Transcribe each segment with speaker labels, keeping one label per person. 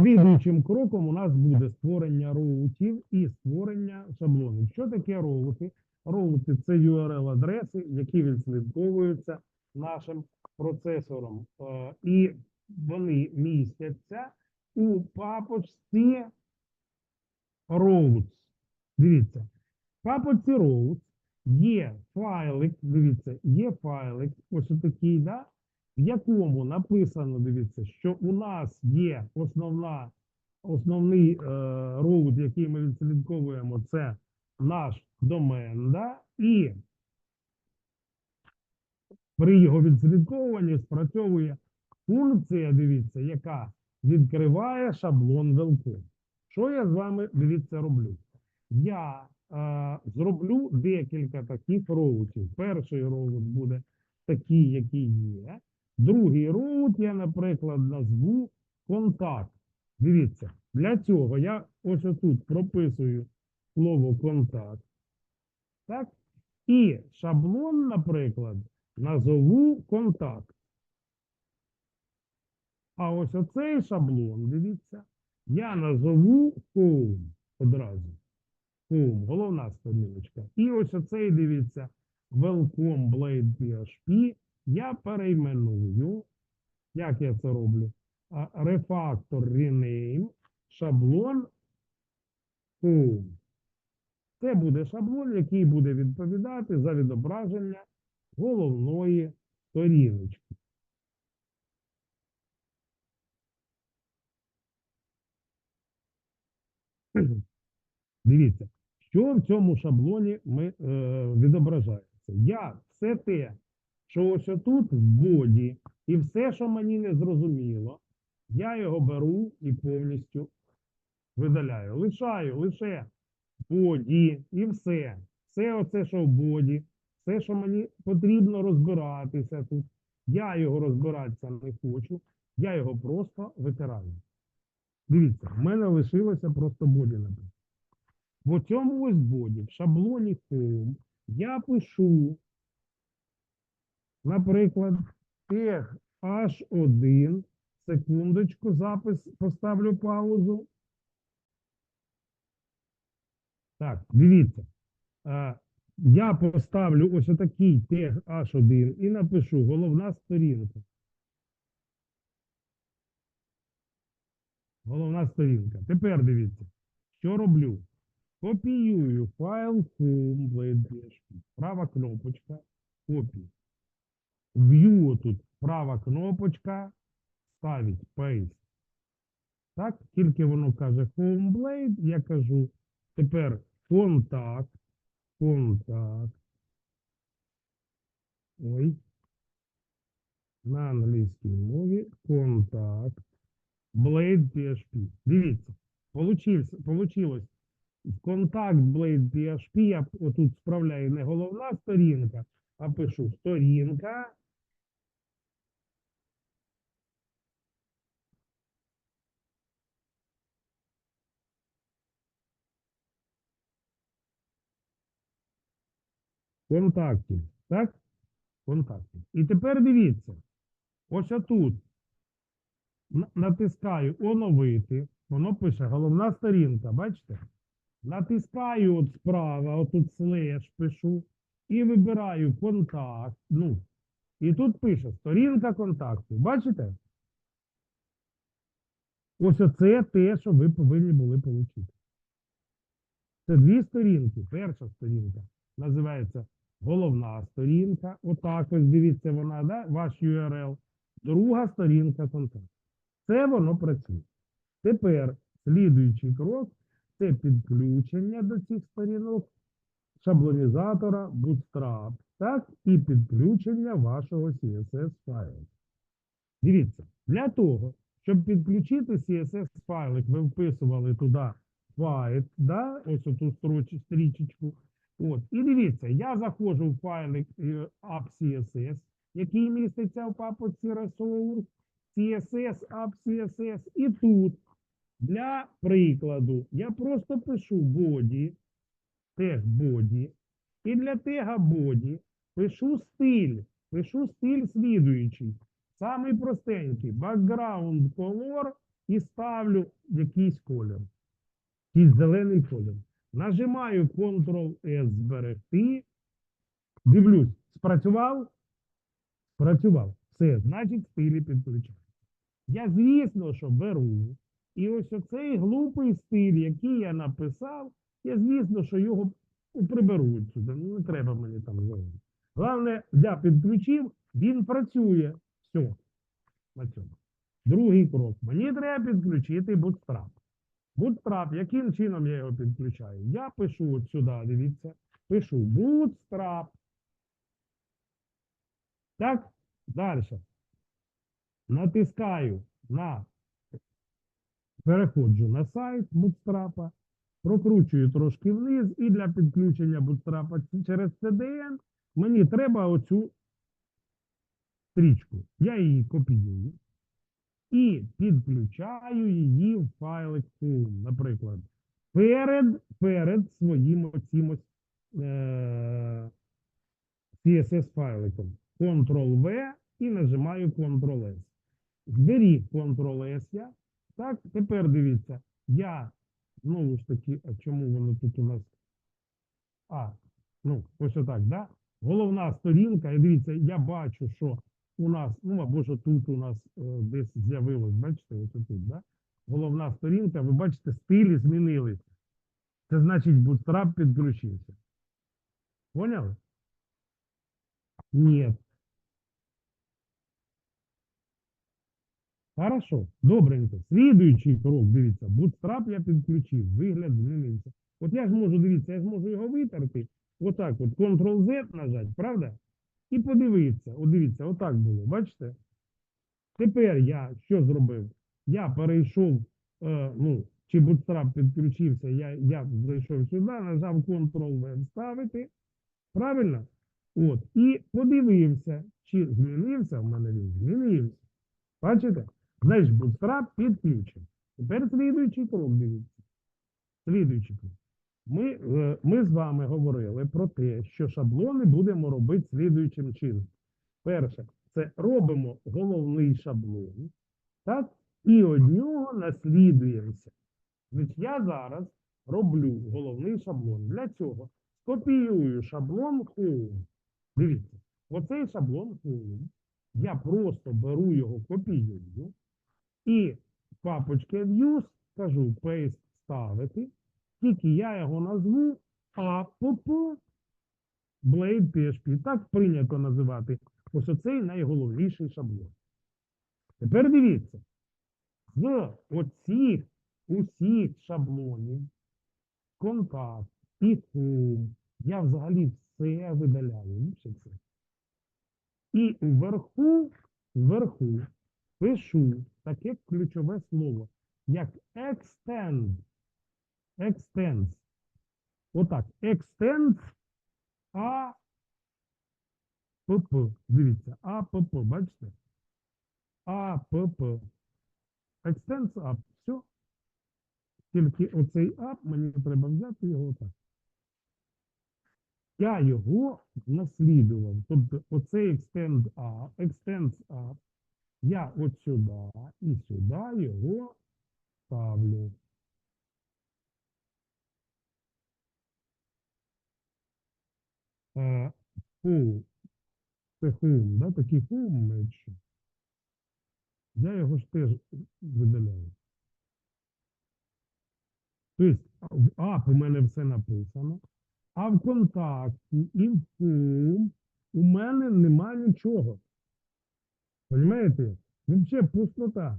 Speaker 1: Слідуючим кроком у нас буде створення роутів і створення шаблонів. Що таке роути? Роути це URL-адреси, які відслідковуються нашим процесором. Е, І вони містяться у папочці routes. Дивіться, в папочці routes є файлик, дивіться, є файлик, ось такий, да? В якому написано, дивіться, що у нас є основна, основний е, роут, який ми відслідковуємо, це наш домен, да? і при його відслідковуванні спрацьовує функція, дивіться, яка відкриває шаблон велком. Що я з вами, дивіться, роблю? Я е, зроблю декілька таких роутів. Перший роут буде такий, який є. Другий роут я, наприклад, назву контакт. Дивіться, для цього я ось отут прописую слово контакт. Так? І шаблон, наприклад, назову контакт. А ось оцей шаблон, дивіться, я назову home одразу. Home, головна сторіночка. І ось оцей, дивіться, welcome blade PHP я перейменую. Як я це роблю? Refactor rename шаблон home. Це буде шаблон, який буде відповідати за відображення головної сторіночки. Дивіться, що в цьому шаблоні ми е, відображається. Я все те, що ось отут в боді, і все, що мені не зрозуміло, я його беру і повністю видаляю. Лишаю лише боді і все. Все оце, що в боді, все, що мені потрібно розбиратися тут. Я його розбиратися не хочу, я його просто витираю. Дивіться, в мене лишилося просто боді написано. В цьому ось боді, в шаблоні Home, я пишу, наприклад, тег H1, секундочку, запис, поставлю паузу. Так, дивіться. Я поставлю ось отакий тег H1 і напишу головна сторінка. Головна сторінка. Тепер дивіться, що роблю. Копіюю файл home.php. Права кнопочка. Копію. View тут права кнопочка. Ставить paste. Так, тільки воно каже homeblade, я кажу. Тепер контакт. Контакт. Ой. На англійській мові контакт. Blade PHP. Дивіться, получився, получилось контакт Blade PHP я отут справляю не головна сторінка, а пишу сторінка. Контактів. Так? Контактів. І тепер дивіться. Ось отут натискаю оновити. Воно пише головна сторінка, бачите? Натискаю от справа, отут слеш пишу, і вибираю контакт. Ну, і тут пише сторінка контакту. Бачите? Ось оце те, що ви повинні були отримати. Це дві сторінки. Перша сторінка називається головна сторінка. Отак ось дивіться вона, да? ваш URL. Друга сторінка контакту. Це воно працює. Тепер слідуючий крок це підключення до цих сторінок шаблонізатора Bootstrap, так, і підключення вашого CSS файлу. Дивіться, для того, щоб підключити CSS файлик, ви вписували туди файл, да, ось оту стрічечку. От, і дивіться, я заходжу в файлик е, app.css, який міститься в папочці Resource, CSS, app CSS, і тут для прикладу я просто пишу body, тег body, і для тега body пишу стиль, пишу стиль слідуючий. Самий простенький background color і ставлю якийсь колір. Якийсь зелений колір. Нажимаю Ctrl-S зберегти. Дивлюсь, спрацював? Спрацював. Все, значить, стилі підключаю. Я, звісно, що беру. І ось оцей глупий стиль, який я написав, я, звісно, що його ну, приберу сюди. Ну, не треба мені там зробити. Головне, я підключив, він працює. Все. На цьому. Другий крок. Мені треба підключити Bootstrap. Bootstrap, яким чином я його підключаю? Я пишу от сюди, дивіться, пишу Bootstrap. Так, далі. Натискаю на переходжу на сайт Bootstrap, прокручую трошки вниз, і для підключення Bootstrap через CDN мені треба оцю стрічку. Я її копіюю і підключаю її в файлик Home, наприклад, перед, перед своїм оцім е, CSS-файликом. Ctrl-V і нажимаю Ctrl-S. Зберіг Ctrl-S я. Так, тепер дивіться, я знову ж таки, а чому воно тут у нас? А, ну, ось отак, да? Головна сторінка, і дивіться, я бачу, що у нас, ну або що тут у нас е, десь з'явилось, бачите, ось тут, да? Головна сторінка, ви бачите, стилі змінились. Це значить, Bootstrap підключився. Поняли? Ні. Хорошо, добренько. Слідуючий крок, дивіться, Bootstrap я підключив, вигляд змінився. От я ж можу, дивіться, я ж можу його витерти. Отак от, Ctrl-Z нажати, правда? І подивитися. От дивіться, отак було, бачите? Тепер я що зробив? Я перейшов, е, ну, чи Bootstrap підключився, я, я зайшов сюди, нажав Ctrl-V вставити. Правильно? От. І подивився, чи змінився в мене він. Змінився. Бачите? Значить, Bootstrap підключений. Тепер слідуючий крок, дивіться. Слідуючий крок. Ми, е, ми з вами говорили про те, що шаблони будемо робити слідуючим чином. Перше, це робимо головний шаблон, так? І од нього наслідуємося. Значить, я зараз роблю головний шаблон. Для цього копіюю шаблон Home. Дивіться, оцей шаблон Home. Я просто беру його, копіюю і в папочці Views кажу Paste ставити. Тільки я його назву app Blade PHP. Так прийнято називати. Ось оцей найголовніший шаблон. Тепер дивіться, з оцих усіх шаблонів, контакт і home, я взагалі все видаляю. ну, все. І вверху, вверху пишу таке ключове слово, як extend. Extends. Отак. Extends А ПП. Дивіться, АПП, бачите? АПП. Extends up. Все. Тільки оцей ап мені треба взяти його отак. Я його наслідував. Тобто оцей extend up, extends up. Я от сюди і сюди його ставлю. Е, Фу, це хум, да? такий хум менше. Я його ж теж видаляю. Тобто, в ап у мене все написано, а в контакті і в хум у мене нема нічого. Понимаєте? Взагалі пустота.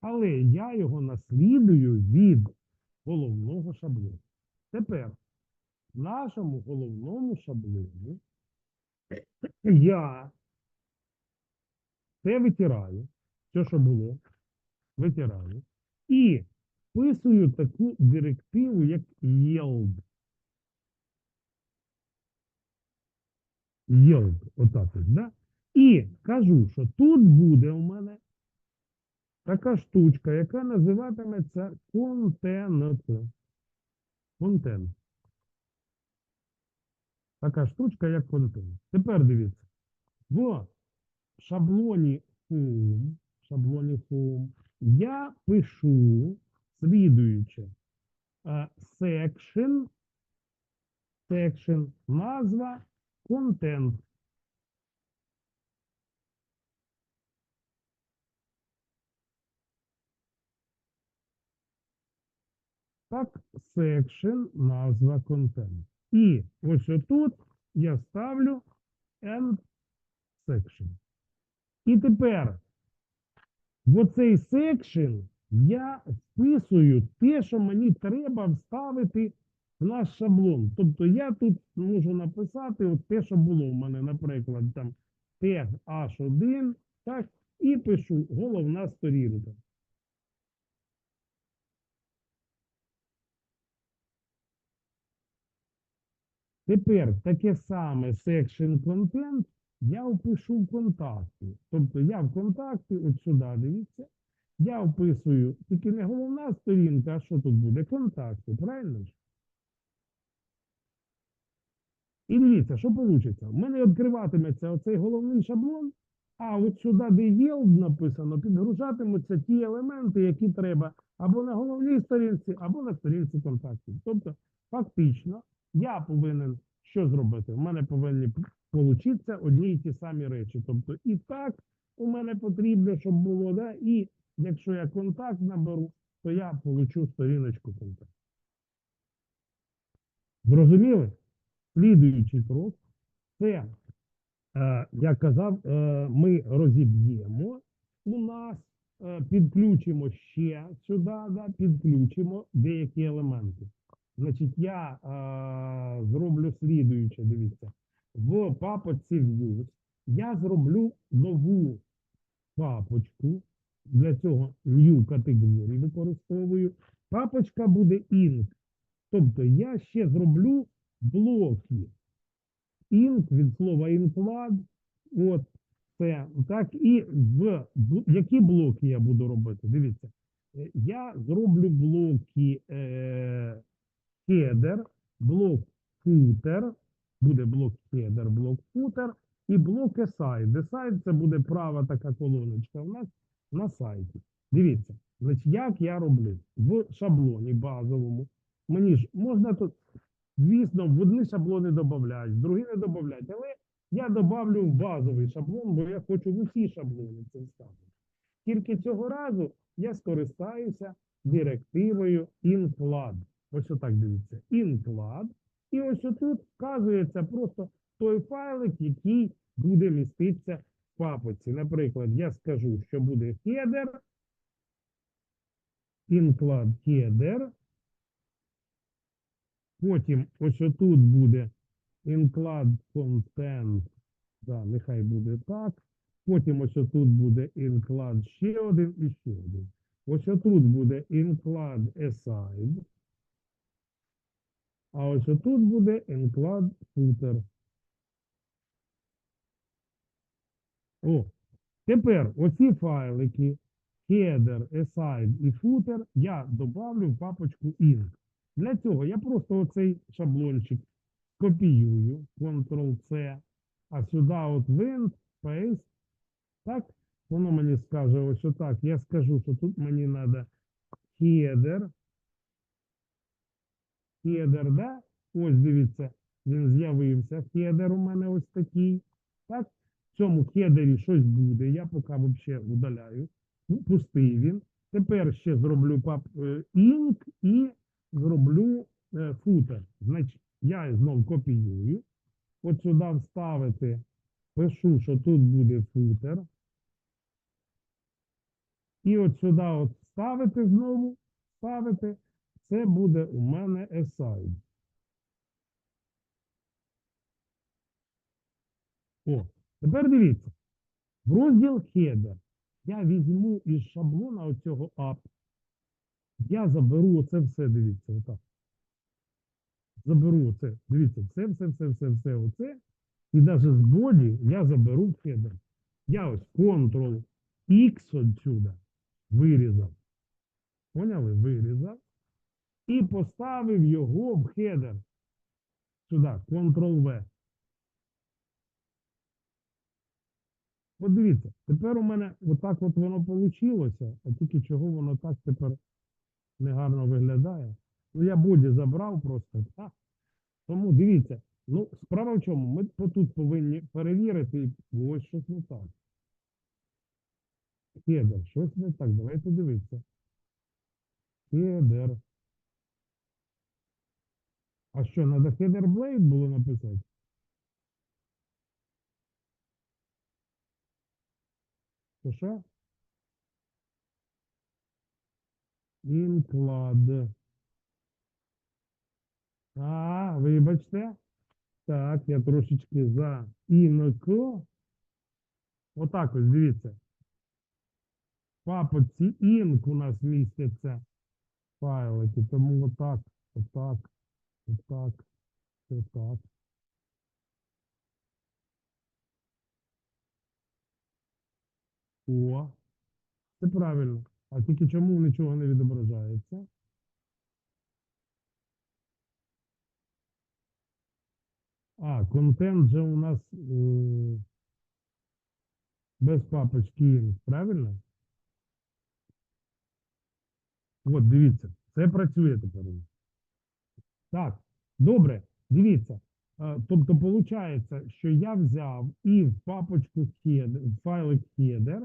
Speaker 1: Але я його наслідую від головного шаблону. Тепер в нашому головному шаблоні я це витираю, все, що було, витираю, і вписую таку директиву, як yield. Yield, отак ось, да? І кажу, що тут буде у мене така штучка, яка називатиметься контент. Контент. Така штучка, як контент. Тепер дивіться. В шаблоні Home, шаблоні Home я пишу слідуюче. Е, Section, section, назва, контент. Так, section, назва, контент. І ось отут я ставлю end section. І тепер в оцей section я вписую те, що мені треба вставити в наш шаблон. Тобто я тут можу написати от те, що було в мене, наприклад, там тег H1, так, і пишу головна сторінка. Тепер таке саме section content я впишу в контакті. Тобто я в контакті, от сюди дивіться, я вписую тільки не головна сторінка, а що тут буде? Контакти, правильно? І дивіться, що вийде. У мене відкриватиметься оцей головний шаблон, а от сюди, де yield написано, підгружатимуться ті елементи, які треба або на головній сторінці, або на сторінці контактів. Тобто, фактично, я повинен що зробити? У мене повинні получитися одні й ті самі речі. Тобто, і так у мене потрібно, щоб було, да, і якщо я контакт наберу, то я получу сторіночку контакту. Зрозуміли? Слідуючий крок це, е, як казав, е, ми розіб'ємо у нас, е, підключимо ще сюди, да, підключимо деякі елементи. Значить, я е, зроблю слідуюче, дивіться. В папочці Views я зроблю нову папочку. Для цього new категорії використовую. Папочка буде int. Тобто я ще зроблю блоки. Int від слова include. От це. Так, і в які блоки я буду робити? Дивіться. Е, Я зроблю блоки е, header, блок footer, буде блок header, блок footer і блок aside. Aside це буде права така колоночка у нас на сайті. Дивіться, значить, як я роблю в шаблоні базовому. Мені ж можна тут, звісно, в одні шаблони додати, в другі не додати, але я добавлю в базовий шаблон, бо я хочу в усі шаблони це вставити. Тільки цього разу я скористаюся директивою include. Ось отак дивіться. Include. І ось тут вказується просто той файлик, який буде міститися в папочці. Наприклад, я скажу, що буде header, include header. Потім ось тут буде include content. Да, нехай буде так. Потім ось тут буде include ще один і ще один. Ось тут буде include aside. А ось тут буде include footer. О, тепер оці файлики header, aside і footer я добавлю в папочку int. Для цього я просто оцей шаблончик копіюю, Ctrl-C, а сюди от Wind, Paste, так, воно мені скаже ось отак. Я скажу, що тут мені треба header, Хедер, да? Ось дивіться, він з'явився. Хедер у мене ось такий. Так? В цьому хедері щось буде. Я поки взагалі удаляю. Ну, Пустий він. Тепер ще зроблю пап е, ink і зроблю е, футер. Значить, я знов копіюю. От сюди вставити, пишу, що тут буде футер. І от сюди от вставити знову, вставити. Це буде у мене aside. О, тепер дивіться. В розділ header я візьму із шаблона оцього app. Я заберу оце все, дивіться, отак. Заберу оце, дивіться, все, все, все, все, все, оце. І навіть з боді я заберу в. Я ось Ctrl-X отсюда вирізав. Поняли? Вирізав і поставив його в хедер. Сюди, Ctrl-V. Подивіться, тепер у мене отак от воно вийшло, а тільки чого воно так тепер негарно виглядає. Ну, я боді забрав просто. Так? Тому дивіться, ну, справа в чому? Ми тут повинні перевірити, ось щось не так. Хедер, щось не так, давайте дивитися. Хедер. А що, треба хедер блейд було написати? Що що? Інклад. А, вибачте. Так, я трошечки за інко. Отак ось, дивіться. В папочці інк у нас містяться файлики, тому отак, отак, отак, отак. О, це правильно. А тільки чому нічого не відображається? А, контент же у нас е, без папочки правильно? От, дивіться, це працює тепер. Так, добре, дивіться. Е, Тобто, виходить, що я взяв і в папочку в файлик header,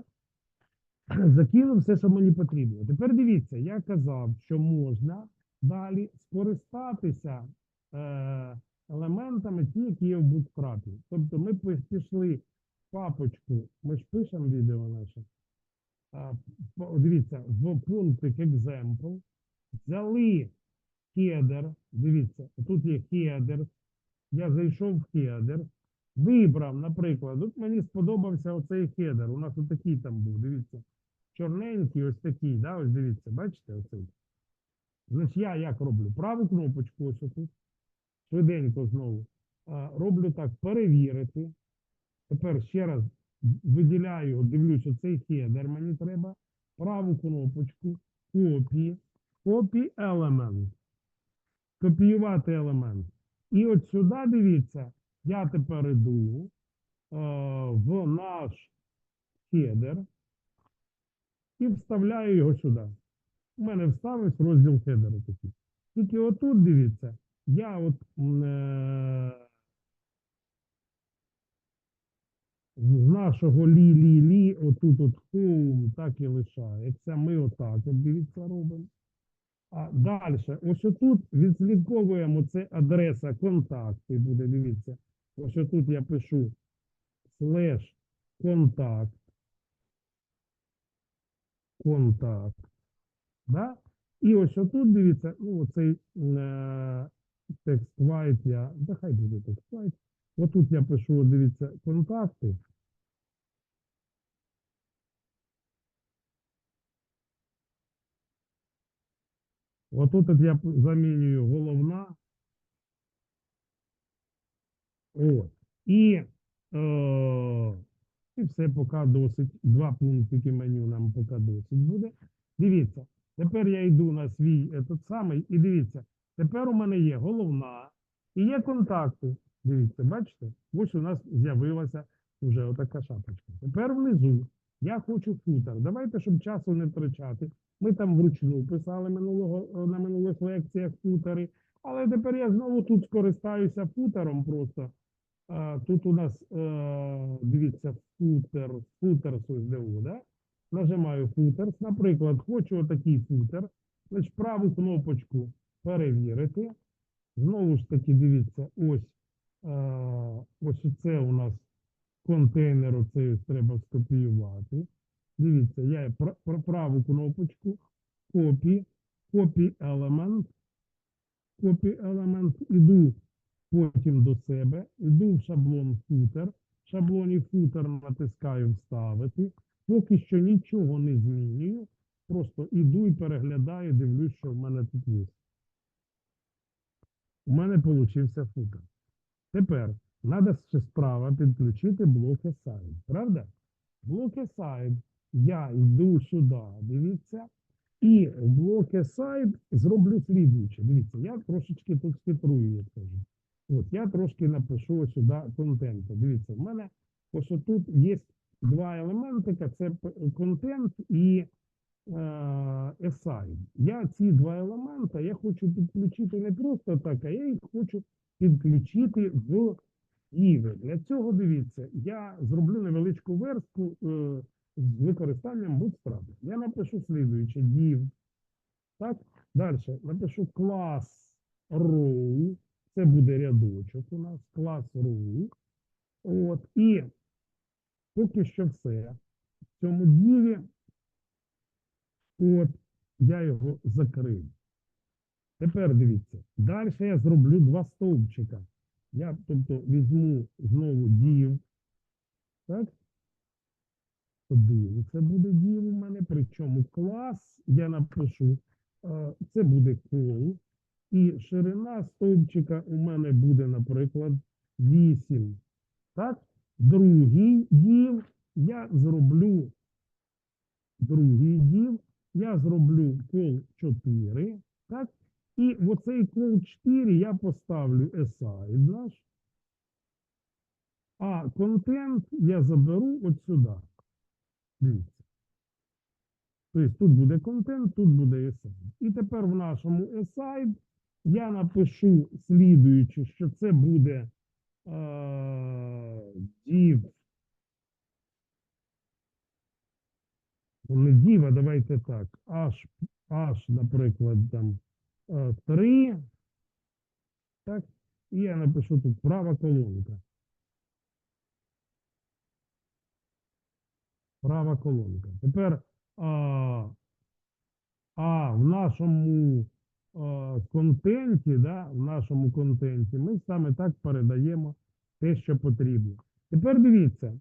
Speaker 1: закинув все, що мені потрібно. Тепер дивіться, я казав, що можна далі скористатися е, елементами, ті, які є в Bootstrap. Тобто ми пішли в папочку, ми ж пишемо відео наше. По- дивіться, в пунктик example, взяли хедер, дивіться, тут є хедер, я зайшов в хедер, вибрав, наприклад, от мені сподобався оцей хедер, у нас отакий там був, дивіться, чорненький, ось такий, да, ось дивіться, бачите, оцей. Значить, я як роблю? Праву кнопочку ось тут, швиденько знову, а, роблю так, перевірити, тепер ще раз виділяю, дивлюсь, оцей хедер мені треба, праву кнопочку, копі, копі елемент, копіювати елемент. І от сюди, дивіться, я тепер іду е, в наш хедер і вставляю його сюди. У мене вставився розділ хедеру такий. Тільки отут, дивіться, я от е, з нашого лі-лі-лі, отут от home так і лишається. Ми отак, от дивіться, робимо. А далі, ось отут відслідковуємо, це адреса контакти буде, дивіться. Ось отут я пишу слеш контакт. Контакт. Да? І ось отут, дивіться, ну, оцей е, текст white я, да хай буде текст white. Отут я пишу, дивіться, контакти. Отут от я замінюю головна. От. І, е, і все поки досить. Два пунктики меню нам поки досить буде. Дивіться, тепер я йду на свій этот самий, і дивіться, тепер у мене є головна і є контакти. Дивіться, бачите? Ось у нас з'явилася вже отака шапочка. Тепер внизу я хочу футер. Давайте, щоб часу не втрачати. Ми там вручну писали минулого, на минулих лекціях футери, але тепер я знову тут скористаюся футером просто. Тут у нас, е, дивіться, футер, футер СДУ, да? Нажимаю футерс, наприклад, хочу отакий футер, значить праву кнопочку перевірити. Знову ж таки, дивіться, ось, е, ось це у нас контейнер, оцей треба скопіювати. Дивіться, я пр- пр- праву кнопочку, копі, копі елемент, копі елемент, іду потім до себе, іду в шаблон футер, в шаблоні футер натискаю вставити, поки що нічого не змінюю, просто іду і переглядаю, дивлюсь, що в мене тут є. У мене получився футер. Тепер треба ще справа підключити блок aside, правда? Блок aside я йду сюди, дивіться, і в блок aside зроблю слідуюче. Дивіться, я трошечки тут схитрую, як кажу. От я трошки напишу сюди контенту. Дивіться, в мене ось тут є два елементика: це контент і е, aside. Я ці два елемента я хочу підключити не просто так, а я їх хочу підключити в Іви. Для цього дивіться, я зроблю невеличку верстку е, з використанням Bootstrap. Я напишу слідуюче div. Так, далі напишу клас row. Це буде рядочок у нас, клас row. От, і поки що все. В цьому діві, от, я його закрив. Тепер дивіться, далі я зроблю два стовпчика. Я, тобто, візьму знову дів. Так? Один. Це буде дів у мене. Причому клас я напишу. е, Це буде кол. І ширина стовпчика у мене буде, наприклад, 8. Так? Другий дів я зроблю. Другий дів я зроблю кол 4. Так? І в оцей кол 4 я поставлю aside. А контент я заберу от сюди. Дивіться. Тобто тут буде контент, тут буде aside. І тепер в нашому aside я напишу слідуючи, що це буде е, div. Ну, Не div, а давайте так. H, H, наприклад, там 3. Так. І я напишу тут права колонка. Права колонка. Тепер а, а в нашому а, контенті, да, в нашому контенті ми саме так передаємо те, що потрібно. Тепер дивіться,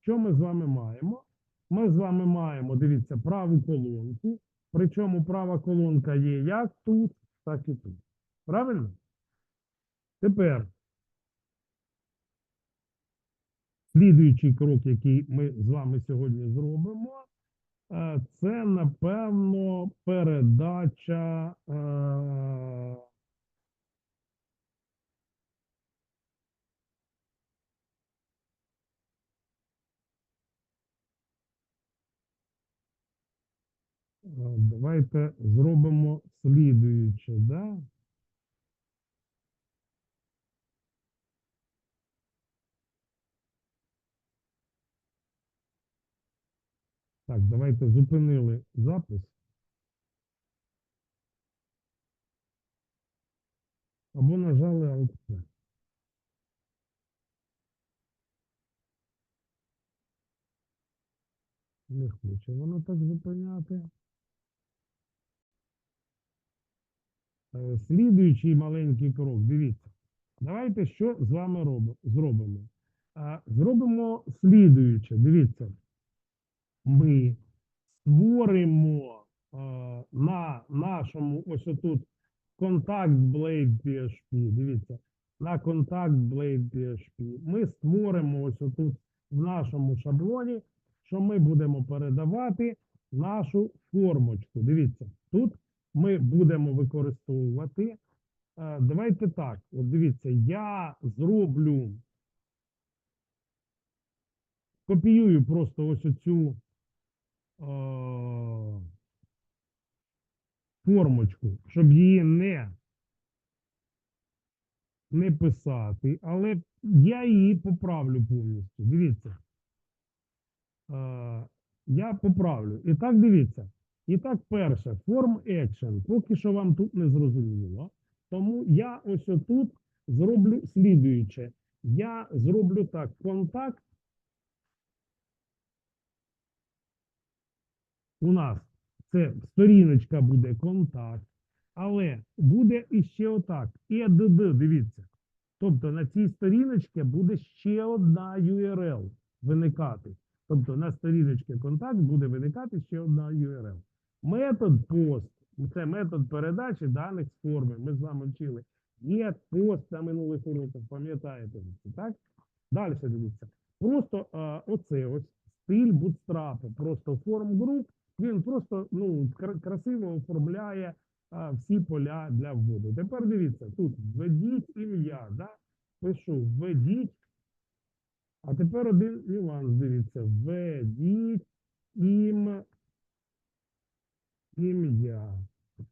Speaker 1: що ми з вами маємо. Ми з вами маємо, дивіться, праву колонку. Причому права колонка є як тут, так і тут. Правильно? Тепер слідуючий крок, який ми з вами сьогодні зробимо, е, це, напевно, передача. е, Давайте зробимо слідуюче, да? Так, давайте зупинили запис. Або нажали Alt. Не хоче воно так зупиняти. Слідуючий маленький крок, дивіться. Давайте що з вами робимо, зробимо. Зробимо слідуюче, дивіться. Ми створимо е, на нашому ось тут контакт Blade PHP. Дивіться, на контакт Blade PHP. Ми створимо ось тут в нашому шаблоні, що ми будемо передавати нашу формочку. Дивіться, тут ми будемо використовувати. е, Давайте так. От дивіться, я зроблю. Копіюю просто ось оцю е, формочку, щоб її не, не писати, але я її поправлю повністю. Дивіться. Е, я поправлю. І так дивіться. І так, перше, form action. Поки що вам тут не зрозуміло. Тому я ось тут зроблю слідуюче. Я зроблю так: контакт у нас це сторіночка буде контакт, але буде іще отак. EDD, дивіться. Тобто на цій сторіночці буде ще одна URL виникати. Тобто на сторіночці контакт буде виникати ще одна URL. Метод пост це метод передачі даних з форми. Ми з вами вчили. Є пост на минулих уроках, пам'ятаєте так? Далі дивіться. Просто а, оце ось стиль бутстрапу, просто форм груп, він просто ну, красиво оформляє а, всі поля для вводу. Тепер дивіться, тут введіть ім'я, да? пишу, введіть А тепер один нюанс, дивіться. Введіть ім ім'я.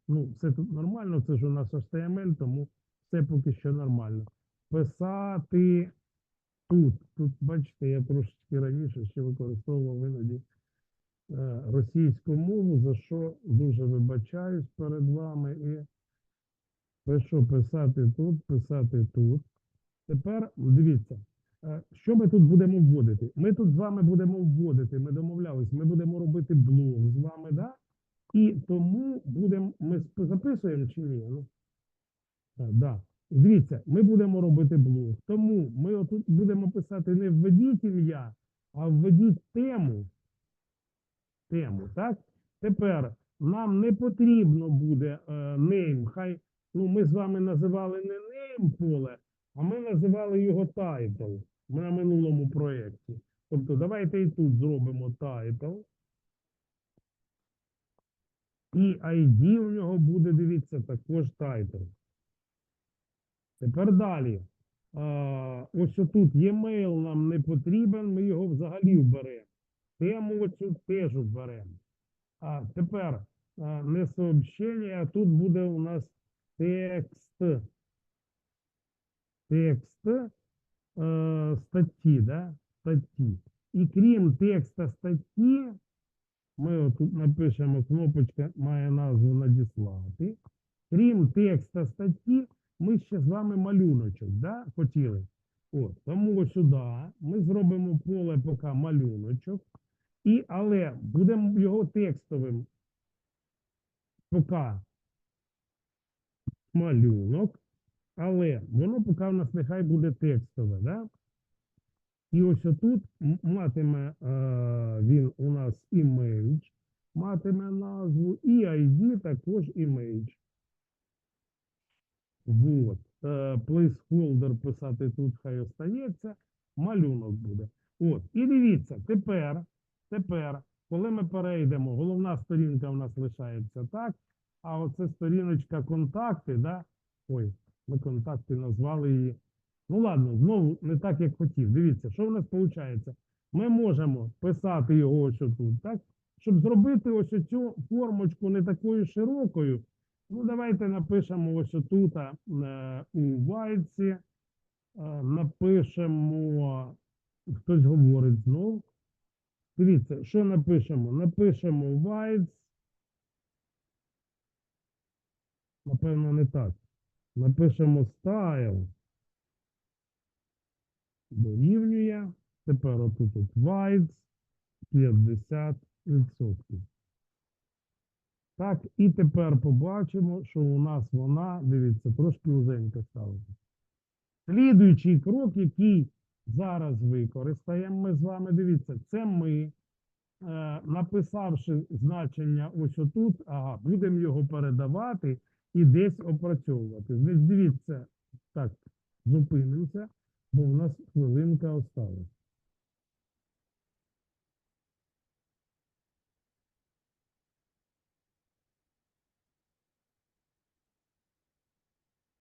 Speaker 1: Ну, все тут нормально, це ж у нас HTML, тому все поки що нормально. Писати тут. Тут, бачите, я трошечки раніше ще використовував іноді е, російську мову, за що дуже вибачаюсь перед вами і пишу писати тут, писати тут. Тепер дивіться, е, що ми тут будемо вводити? Ми тут з вами будемо вводити, ми домовлялись, ми будемо робити блог з вами, да? І тому будемо, ми записуємо чи ні? Ну, так, да. Дивіться, ми будемо робити блог. Тому ми отут будемо писати не введіть ім'я, а введіть тему. Тему, так? Тепер нам не потрібно буде name. Хай ну, ми з вами називали не name поле, а ми називали його title на минулому проєкті. Тобто давайте і тут зробимо title. І ID у нього буде, дивіться, також title. Тепер далі. А, ось отут e-mail нам не потрібен, ми його взагалі вберемо. Тему оцю теж вберемо. А тепер а, не сообщення, а тут буде у нас текст. Текст е, статті, да? статті. І крім текста статті, ми тут напишемо, кнопочка має назву надіслати. Крім текста статті, ми ще з вами малюночок, да, хотіли. От, тому сюди ми зробимо поле поки малюночок, і, але будемо його текстовим поки малюнок, але воно поки в нас нехай буде текстове, да? І ось отут матиме е, він у нас image, матиме назву, і ID також image. Вот. Placeholder писати тут хай остається, малюнок буде. От. І дивіться, тепер, тепер, коли ми перейдемо, головна сторінка у нас лишається так, а оце сторіночка контакти, да? Ой, ми контакти назвали її. Ну ладно, знову не так, як хотів. Дивіться, що в нас виходить? Ми можемо писати його ось тут, так? Щоб зробити ось цю формочку не такою широкою, ну давайте напишемо ось тут е, у вальці, е, напишемо, хтось говорить знов. Дивіться, що напишемо? Напишемо вальц. Напевно, не так. Напишемо style дорівнює. Тепер отут от whites 50%. Так, і тепер побачимо, що у нас вона, дивіться, трошки узенька ставиться. Слідуючий крок, який зараз використаємо ми з вами, дивіться, це ми, е, написавши значення ось отут, ага, будемо його передавати і десь опрацьовувати. Дивіться, так, зупинимося, бо у нас хвилинка осталась.